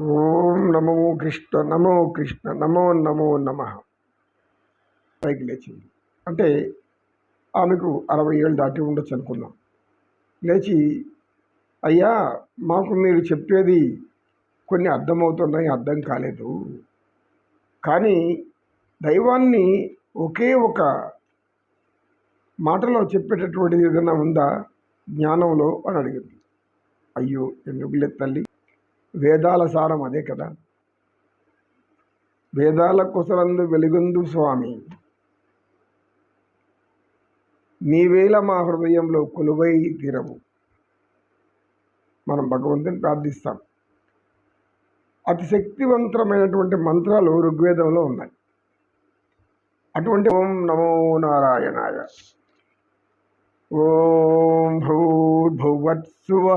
ఓం నమో కృష్ణ నమో కృష్ణ నమో నమో నమ. పైకి లేచింది అంటే ఆమెకు అరవై ఏళ్ళు దాటి ఉండొచ్చు అనుకుందాం. లేచి అయ్యా మాకు మీరు చెప్పేది కొన్ని అర్థమవుతున్నాయి అర్థం కాలేదు. కానీ దైవాన్ని ఒకే ఒక మాటలో చెప్పేటటువంటిది ఏదైనా ఉందా? జ్ఞానంలో? అని అడిగింది. అయ్యో ఎందుకు లేదు తల్లి? వేదాల సారం అదే కదా. వేదాల కుసలందు వెలుగొందు స్వామి. నీవేళ మా హృదయంలో కొలువై తీరవు. మనం భగవంతుని ప్రార్థిస్తాం. అతి శక్తివంతమైనటువంటి మంత్రాలు ఋగ్వేదంలో ఉన్నాయి. అటువంటి ఓం నమో నారాయణాయ. ఓం భూర్భువత్సువ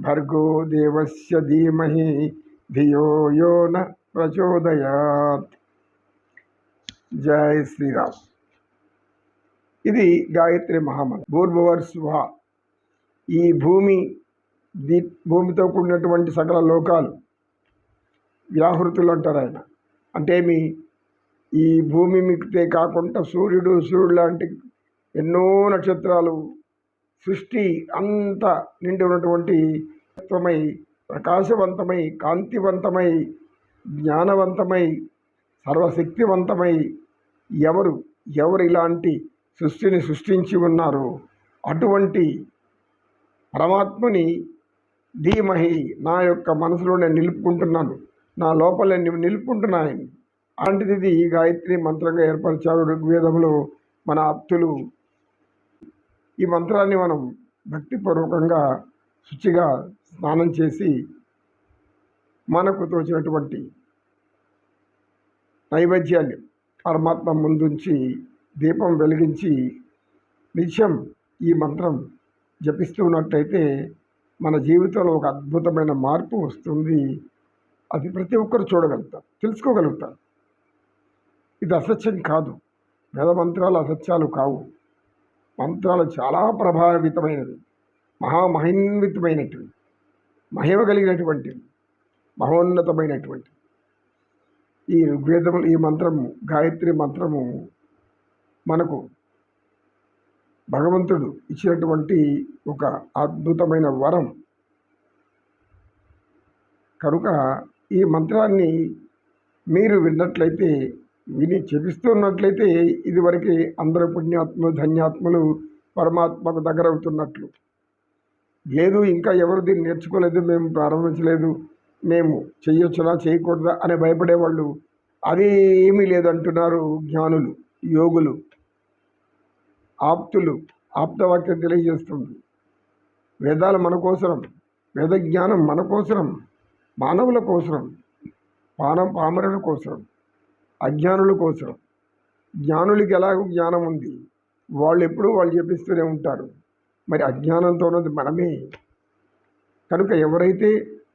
భర్గో దేవస్య ధీమహి ధియో యో న ప్రచోదయాత్. జై శ్రీరామ్. ఇది గాయత్రి మహామంత్రం భూర్భువర్ స్వ ఈ భూమి దీ భూమితో కూడినటువంటి సకల లోకాలు వ్యాహృతులు అంటారు ఆయన. అంటే మీ ఈ భూమి మిక్తే కాకుండా సూర్యుడు సూర్యుడు లాంటి ఎన్నో నక్షత్రాలు సృష్టి అంత నిండి ఉన్నటువంటి తత్వమై ప్రకాశవంతమై కాంతివంతమై జ్ఞానవంతమై సర్వశక్తివంతమై ఎవరు ఎవరు ఇలాంటి సృష్టిని సృష్టించి ఉన్నారో అటువంటి పరమాత్మని ధీమహి నా యొక్క మనసులో నేను నిలుపుకుంటున్నాను. నా లోపల నిలుపుకుంటున్నాయని. అలాంటిది గాయత్రి మంత్రంగా ఏర్పరిచారు ఋగ్వేదంలో మన ఆప్తులు ఈ మంత్రాన్ని మనం భక్తిపూర్వకంగా శుచిగా స్నానం చేసి మనకు తోచినటువంటి నైవేద్యాన్ని పరమాత్మ ముందుంచి దీపం వెలిగించి నిత్యం ఈ మంత్రం జపిస్తున్నట్టయితే మన జీవితంలో ఒక అద్భుతమైన మార్పు వస్తుంది. అది ప్రతి ఒక్కరు చూడగలుగుతారు తెలుసుకోగలుగుతారు. ఇది అసత్యం కాదు. వేద మంత్రాలు అసత్యాలు కావు. మంత్రాలు చాలా ప్రభావితమైనవి మహామహిన్వితమైనటివి మహిమ కలిగినటువంటివి మహోన్నతమైనటువంటి ఈ ఋగ్వేదము ఈ మంత్రము గాయత్రి మంత్రము మనకు భగవంతుడు ఇచ్చినటువంటి ఒక అద్భుతమైన వరం. కనుక ఈ మంత్రాన్ని మీరు విన్నట్లయితే విని చెపిస్తున్నట్లయితే ఇదివరకు అందరూ పుణ్యాత్ములు ధన్యాత్ములు పరమాత్మకు దగ్గరవుతున్నట్లు. లేదు ఇంకా ఎవరు దీన్ని నేర్చుకోలేదు మేము ప్రారంభించలేదు మేము చేయొచ్చునా చేయకూడదా అని భయపడేవాళ్ళు అదేమీ లేదంటున్నారు జ్ఞానులు యోగులు. ఆప్తులు ఆప్తవాక్యం తెలియజేస్తుంది. వేదాలు మన కోసరం వేద జ్ఞానం మన కోసరం మానవుల కోసరం పానం పామరుల కోసరం. అజ్ఞానుల కోసం. జ్ఞానులకి ఎలాగో జ్ఞానం ఉంది. వాళ్ళు ఎప్పుడూ వాళ్ళు చెప్పిస్తూనే ఉంటారు. మరి అజ్ఞానంతో ఉన్నది మనమే. కనుక ఎవరైతే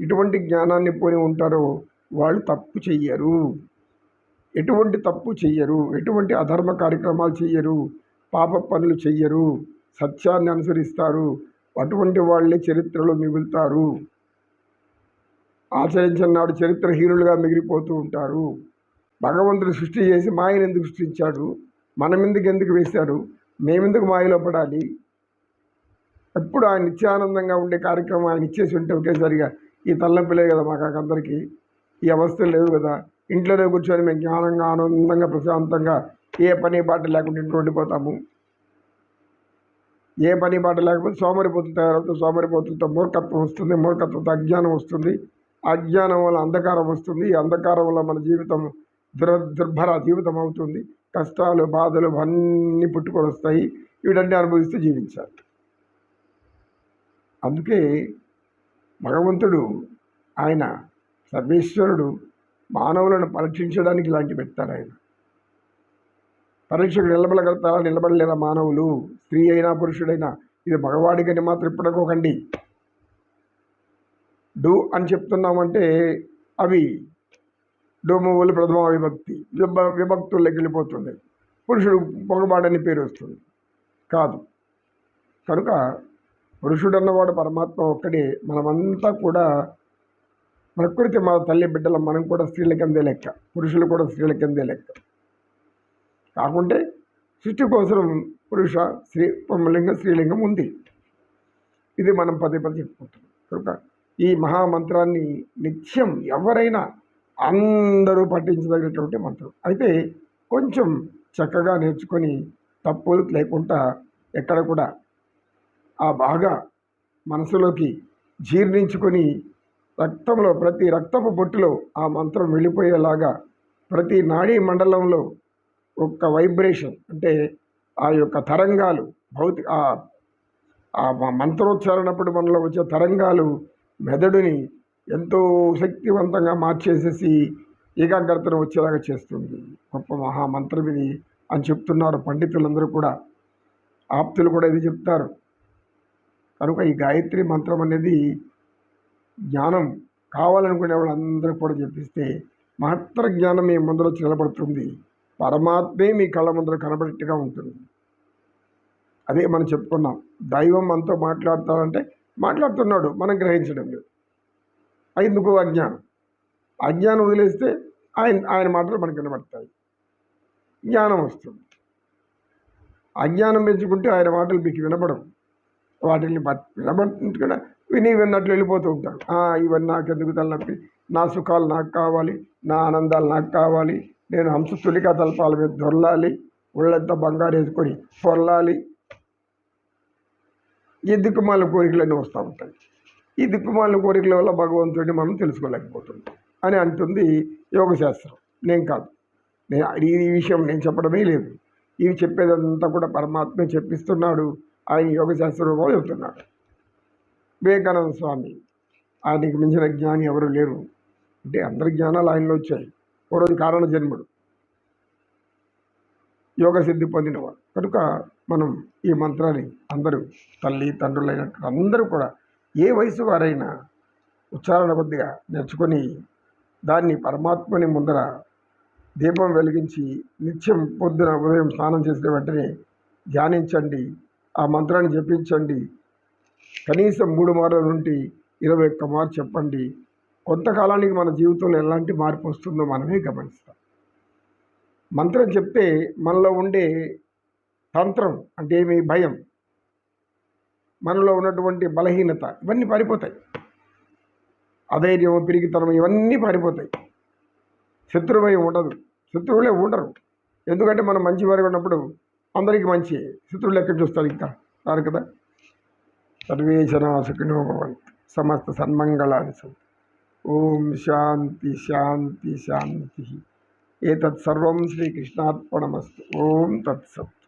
ఇటువంటి జ్ఞానాన్ని పోని ఉంటారో వాళ్ళు తప్పు చెయ్యరు. ఎటువంటి తప్పు చెయ్యరు. ఎటువంటి అధర్మ కార్యక్రమాలు చెయ్యరు. పాప పనులు చెయ్యరు. సత్యాన్ని అనుసరిస్తారు. అటువంటి వాళ్ళే చరిత్రలో మిగులుతారు. ఆచరించిన నాడు చరిత్రహీనులుగా మిగిలిపోతూ ఉంటారు. భగవంతుడు సృష్టి చేసి మాయను ఎందుకు సృష్టించాడు? మనం ఎందుకు ఎందుకు వేశారు? మేమెందుకు మాయలో పడాలి? ఎప్పుడు ఆయన నిత్యానందంగా ఉండే కార్యక్రమం ఆయన ఇచ్చేసి ఉంటే ఒకేసారిగా ఈ తల్లపిల్లే కదా మాకు అందరికీ. ఈ అవస్థలు లేవు కదా. ఇంట్లోనే కూర్చొని మేము జ్ఞానంగా ఆనందంగా ప్రశాంతంగా ఏ పని బాట లేకుండా ఇంట్లో ఉండిపోతాము. ఏ పని బాట లేకపోతే సోమరిపోతులు తయారవుతుంది. సోమరిపోతులతో మూర్ఖత్వం వస్తుంది మూర్ఖత్వంతో అజ్ఞానం వస్తుంది. అజ్ఞానం వల్ల అంధకారం వస్తుంది. ఈ అంధకారం వల్ల మన జీవితం దుర దుర్భర జీవితం అవుతుంది కష్టాలు బాధలు అన్నీ పుట్టుకొని వస్తాయి. వీటన్నీ అనుభవిస్తూ జీవించాలి. అందుకే భగవంతుడు ఆయన సర్వేశ్వరుడు మానవులను పరీక్షించడానికి ఇలాంటి పెట్టారు ఆయన. పరీక్షకు నిలబడగలుగుతారా? నిలబడలేరా మానవులు? స్త్రీ అయినా పురుషుడైనా? ఇది మగవాడికని మాత్రం ఇప్పటికోకండి. డూ అని చెప్తున్నామంటే అవి డోమవులు ప్రథమ విభక్తి విభ విభక్తుల్లోకి వెళ్ళిపోతుంది. పురుషుడు పొగబాడని పేరు వస్తుంది. కాదు. కనుక పురుషుడు అన్నవాడు పరమాత్మ ఒక్కడే. మనమంతా కూడా ప్రకృతి మా తల్లి బిడ్డల. మనం కూడా స్త్రీల కిందే లెక్క. పురుషులు కూడా స్త్రీల కిందే లెక్క. కాకుంటే సృష్టి కోసం పురుష స్త్రీ పుంలింగం స్త్రీలింగం ఉంది. ఇది మనం పదే పదే చెప్పుకుంటున్నాం. కనుక ఈ మహామంత్రాన్ని నిత్యం ఎవరైనా అందరూ పట్టించదగినటువంటి మంత్రం. అయితే కొంచెం చక్కగా నేర్చుకొని తప్పులు లేకుండా ఎక్కడ కూడా ఆ బాగా మనసులోకి జీర్ణించుకొని రక్తంలో ప్రతి రక్తపు బొట్టులో ఆ మంత్రం వెళ్ళిపోయేలాగా ప్రతి నాడీ మండలంలో ఒక వైబ్రేషన్ అంటే ఆ యొక్క తరంగాలు భౌతిక ఆ- మంత్రోచ్చారణప్పుడు మనలో వచ్చే తరంగాలు మెదడుని ఎంతో శక్తివంతంగా మార్చేసేసి ఏకాగ్రతను వచ్చేలాగా చేస్తుంది. గొప్ప మహామంత్రం ఇది అని చెప్తున్నారు పండితులందరూ కూడా. ఆప్తులు కూడా ఇది చెప్తారు. కనుక ఈ గాయత్రి మంత్రం అనేది జ్ఞానం కావాలనుకునే వాళ్ళందరూ కూడా చెప్పిస్తే మహత్తర జ్ఞానం మీ ముందర నిలబడుతుంది. పరమాత్మే మీ కళ్ళ ముందర కనబడేట్టుగా ఉంటుంది. అదే మనం చెప్పుకున్నాం. దైవం మనతో మాట్లాడతాడంటే మాట్లాడుతున్నాడు. మనం గ్రహించడం లేదు. ఎందుకు అజ్ఞానం. అజ్ఞానం వదిలేస్తే ఆయన ఆయన మాటలు మనకి వినబడతాయి. జ్ఞానం వస్తుంది. అజ్ఞానం పెంచుకుంటే ఆయన మాటలు మీకు వినపడం వాటిని బట్ వినబడుతుంటే విని విన్నట్లు వెళ్ళిపోతూ ఉంటారు. ఇవన్నీ నాకు ఎందుకు తలనొప్పి? నా సుఖాలు నాకు కావాలి నా ఆనందాలు నాకు కావాలి నేను హంస తులిక తలపాల మీద దొరలాలి ఒళ్ళంతా బంగారు వేసుకొని పొరలాలి. ఎందుకు మళ్ళీ కోరికలన్నీ వస్తూ ఉంటాయి? ఈ దిక్కుమాలిన కోరికల వల్ల భగవంతుడిని మనం తెలుసుకోలేకపోతున్నాం అని అంటుంది యోగశాస్త్రం. నేను కాదు. నేను ఈ విషయం నేను చెప్పడమే లేదు. ఇవి చెప్పేదంతా కూడా పరమాత్మే చెప్పిస్తున్నాడు. ఆయన యోగశాస్త్ర రూపంలో చెప్తున్నాడు. వివేకానంద స్వామి ఆయనకి మించిన జ్ఞాని ఎవరు లేరు. అంటే అందరి జ్ఞానాలు ఆయనలో వచ్చాయి. ఓ రోజు కారణ జన్ముడు యోగ సిద్ధి పొందినవాడు. కనుక మనం ఈ మంత్రాన్ని అందరూ తల్లి తండ్రులైనట్టు అందరూ కూడా ఏ వయసు వారైనా ఉచ్చారణ కొద్దిగా నేర్చుకొని దాన్ని పరమాత్మని ముందర దీపం వెలిగించి నిత్యం పొద్దున ఉదయం స్నానం చేసిన వెంటనే ధ్యానించండి ఆ మంత్రాన్ని జపించండి. కనీసం మూడు మార్ల నుండి ఇరవై ఒక్క మార్లు చెప్పండి. కొంతకాలానికి మన జీవితంలో ఎలాంటి మార్పు వస్తుందో మనమే గమనిస్తాం. మంత్రం చెప్తే మనలో ఉండే తంత్రం అంటే ఏమి? భయం. మనలో ఉన్నటువంటి బలహీనత ఇవన్నీ పారిపోతాయి. అధైర్యం పిరిగితనం ఇవన్నీ పారిపోతాయి. శత్రుభయం ఉండదు. శత్రువులే ఉండరు. ఎందుకంటే మనం మంచి వారి ఉన్నప్పుడు అందరికీ మంచి. శత్రువులు ఎక్కడ చూస్తారు ఇంకా? రారు కదా? సర్వే జనా భవంతు. సమస్త సన్మంగళాన్ని సంతు. ఓం శాంతి శాంతి శాంతి. ఏతత్ సర్వం శ్రీకృష్ణార్పణమస్తు. ఓం తత్సత్